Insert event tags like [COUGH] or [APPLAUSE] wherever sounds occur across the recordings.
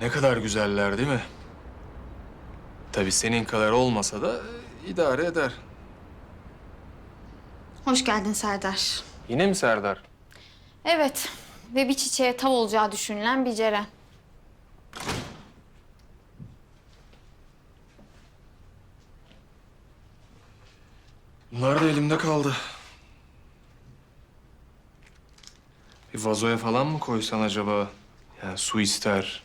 Ne kadar güzeller değil mi? Tabii senin kadar olmasa da e, idare eder. Hoş geldin Serdar. Yine mi Serdar? Evet ve bir çiçeğe tav olacağı düşünülen bir Ceren. Bunlar da elimde kaldı. Bir vazoya falan mı koysan acaba? Yani su ister.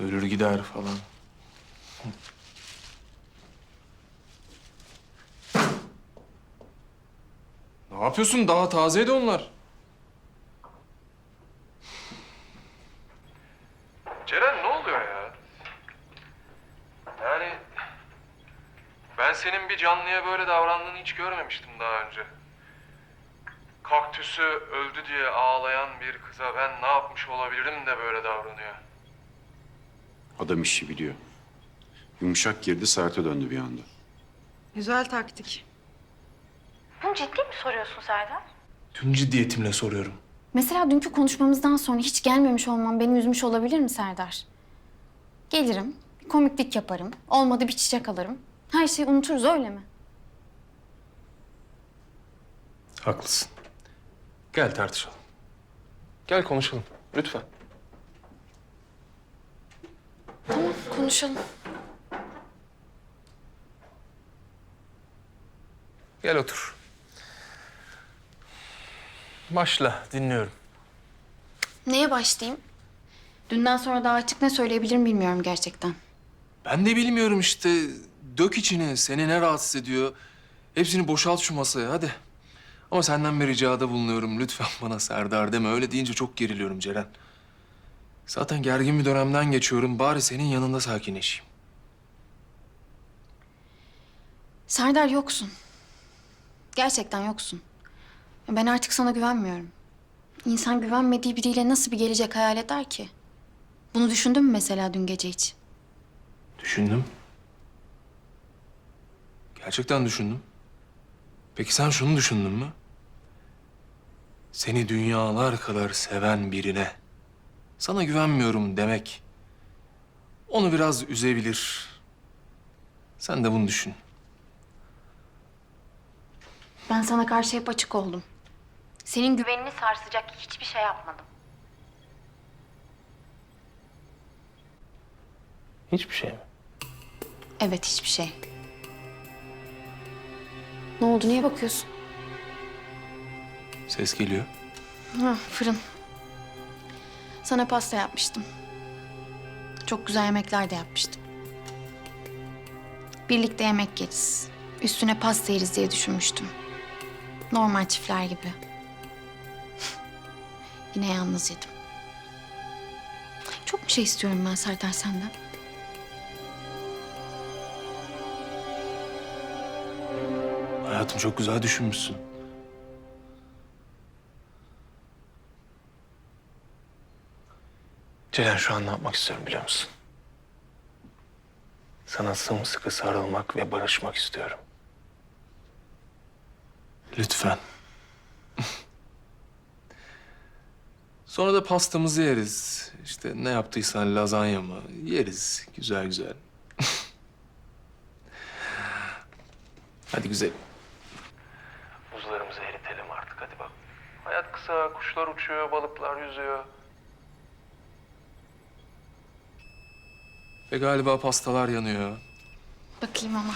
Ölür gider falan. Ne yapıyorsun? Daha tazeydi onlar. Ceren ne oluyor ya? Yani ben senin bir canlıya böyle davrandığını hiç görmemiştim daha önce. Kaktüsü öldü diye ağlayan bir kıza ben ne yapmış olabilirim de böyle davranıyor. Adam işi biliyor. Yumuşak girdi, serte döndü bir anda. Güzel taktik. Bunu ciddi mi soruyorsun Serdar? Tüm ciddiyetimle soruyorum. Mesela dünkü konuşmamızdan sonra hiç gelmemiş olmam beni üzmüş olabilir mi Serdar? Gelirim, komiklik yaparım, olmadı bir çiçek alırım. Her şeyi unuturuz öyle mi? Haklısın. Gel tartışalım. Gel konuşalım lütfen. Tamam, konuşalım. Gel otur. Başla dinliyorum. Neye başlayayım? Dünden sonra daha açık ne söyleyebilirim bilmiyorum gerçekten. Ben de bilmiyorum işte. Dök içini. Seni ne rahatsız ediyor? Hepsini boşalt şu masaya hadi. Ama senden bir ricada bulunuyorum. Lütfen [LAUGHS] bana Serdar deme. Öyle deyince çok geriliyorum Ceren. Zaten gergin bir dönemden geçiyorum. Bari senin yanında sakinleşeyim. Serdar yoksun. Gerçekten yoksun. Ben artık sana güvenmiyorum. İnsan güvenmediği biriyle nasıl bir gelecek hayal eder ki? Bunu düşündün mü mesela dün gece hiç? Düşündüm. Gerçekten düşündüm. Peki sen şunu düşündün mü? Seni dünyalar kadar seven birine sana güvenmiyorum demek onu biraz üzebilir. Sen de bunu düşün. Ben sana karşı hep açık oldum. Senin güvenini sarsacak hiçbir şey yapmadım. Hiçbir şey mi? Evet hiçbir şey. Oldu niye bakıyorsun? Ses geliyor. Ha, fırın. Sana pasta yapmıştım. Çok güzel yemekler de yapmıştım. Birlikte yemek yeriz. Üstüne pasta yeriz diye düşünmüştüm. Normal çiftler gibi. [LAUGHS] Yine yalnız yedim. Çok bir şey istiyorum ben Serdar senden. Hayatım çok güzel düşünmüşsün. Ceren şu an ne yapmak istiyorum biliyor musun? Sana sımsıkı sarılmak ve barışmak istiyorum. Lütfen. [LAUGHS] Sonra da pastamızı yeriz. İşte ne yaptıysan lazanya mı yeriz güzel güzel. [LAUGHS] Hadi güzel. Eritelim artık hadi bak. Hayat kısa, kuşlar uçuyor, balıklar yüzüyor. Ve galiba pastalar yanıyor. Bakayım ama.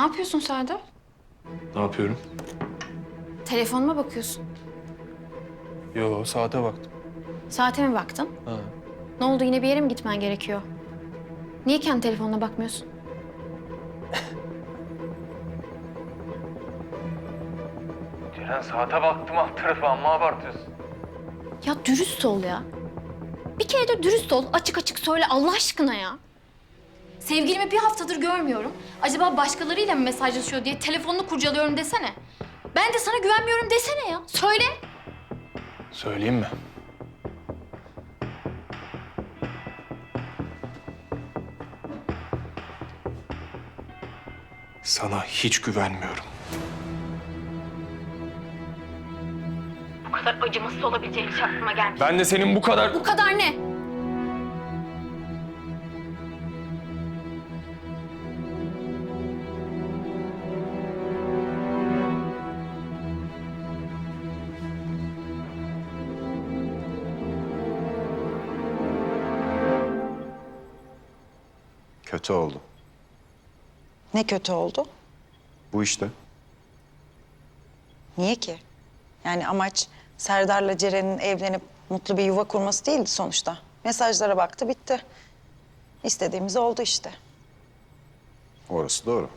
Ne yapıyorsun Serdar? Ne yapıyorum? Telefonuma bakıyorsun. Yo, saate baktım. Saate mi baktın? Ha. Ne oldu yine bir yere mi gitmen gerekiyor? Niye kendi telefonuna bakmıyorsun? Ceren saate baktım alt tarafı amma abartıyorsun. Ya dürüst ol ya. Bir kere de dürüst ol. Açık açık söyle Allah aşkına ya. Sevgilimi bir haftadır görmüyorum. Acaba başkalarıyla mı mesajlaşıyor diye telefonunu kurcalıyorum desene. Ben de sana güvenmiyorum desene ya. Söyle. Söyleyeyim mi? Sana hiç güvenmiyorum. Bu kadar acımasız olabileceğin hiç aklıma gelmedi. Ben de senin bu kadar... Bu kadar ne? Kötü oldu. Ne kötü oldu? Bu işte. Niye ki? Yani amaç Serdar'la Ceren'in evlenip mutlu bir yuva kurması değildi sonuçta. Mesajlara baktı bitti. İstediğimiz oldu işte. Orası doğru.